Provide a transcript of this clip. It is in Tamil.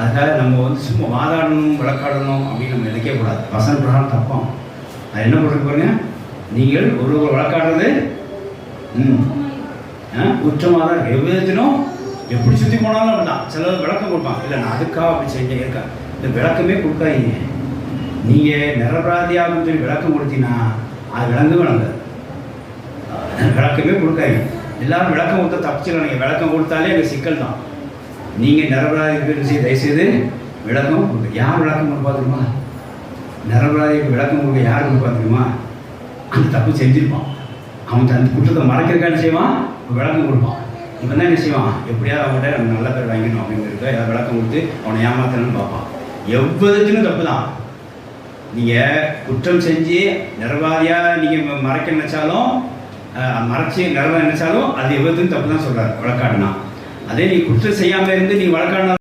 அதனால் நம்ம வந்து சும்மா வாதாடணும் வழக்காடணும் அப்படின்னு நம்ம நினைக்கக்கூடாது வசன பிரகாரம் தப்போம். அது என்ன பண்ணுறது பாருங்க? நீங்கள் ஒரு ஒரு வழக்காடுறது ம் குற்றமாக தான் இருக்கு. எவ்விதத்திலும் எப்படி சுற்றி போனாலும் அப்படிதான் சிலர் விளக்கம் கொடுப்பான் இல்லை நான் அதுக்காக அப்படி செஞ்சேன் இருக்கேன் இந்த விளக்கமே கொடுக்காதீங்க. நீங்கள் நிரபராதியாகும் சொல்லி விளக்கம் கொடுத்தீங்கன்னா அது விளங்கு விளங்காது. விளக்கமே கொடுக்காதீங்க. எல்லாரும் விளக்கம் கொடுத்தா தப்பிச்சிடலாம் நீங்கள் விளக்கம் கொடுத்தாலே எங்கள் சிக்கல் தான். நீங்கள் நிரபராதிக்கு செய்ய தயவுசெய்து விளக்கம் கொடுங்க. யார் விளக்கம் கொடுப்பா தெரியுமா? நிரபராதிக்கு விளக்கம் கொடுக்க யார் கொடுப்பா அந்த தப்பு செஞ்சிருப்பான். அவன் தன் குற்றத்தை மறக்கிறக்கான செய்வான்? விளக்கம் கொடுப்பான். இவன் தான் என்ன செய்வான்? எப்படியாவது அவன்கிட்ட நம்ம நல்ல பேர் வாங்கணும் அப்படிங்கிறதுக்கு ஏதாவது விளக்கம் கொடுத்து அவனை ஏமாத்தணும்னு பார்ப்பான். எவ்வளோத்துக்கும் தப்பு தான். நீங்கள் குற்றம் செஞ்சு நிரவாதியாக நீங்கள் மறைக்க நினைச்சாலும் மறைச்சி மறைச்சு நினச்சாலும் நினைச்சாலும் அது எவ்வளோத்துக்கும் தப்பு தான் சொல்கிறார் வழக்காடுனா அதே நீ குற்றம் செய்யாமல் இருந்து நீ வழக்காடினா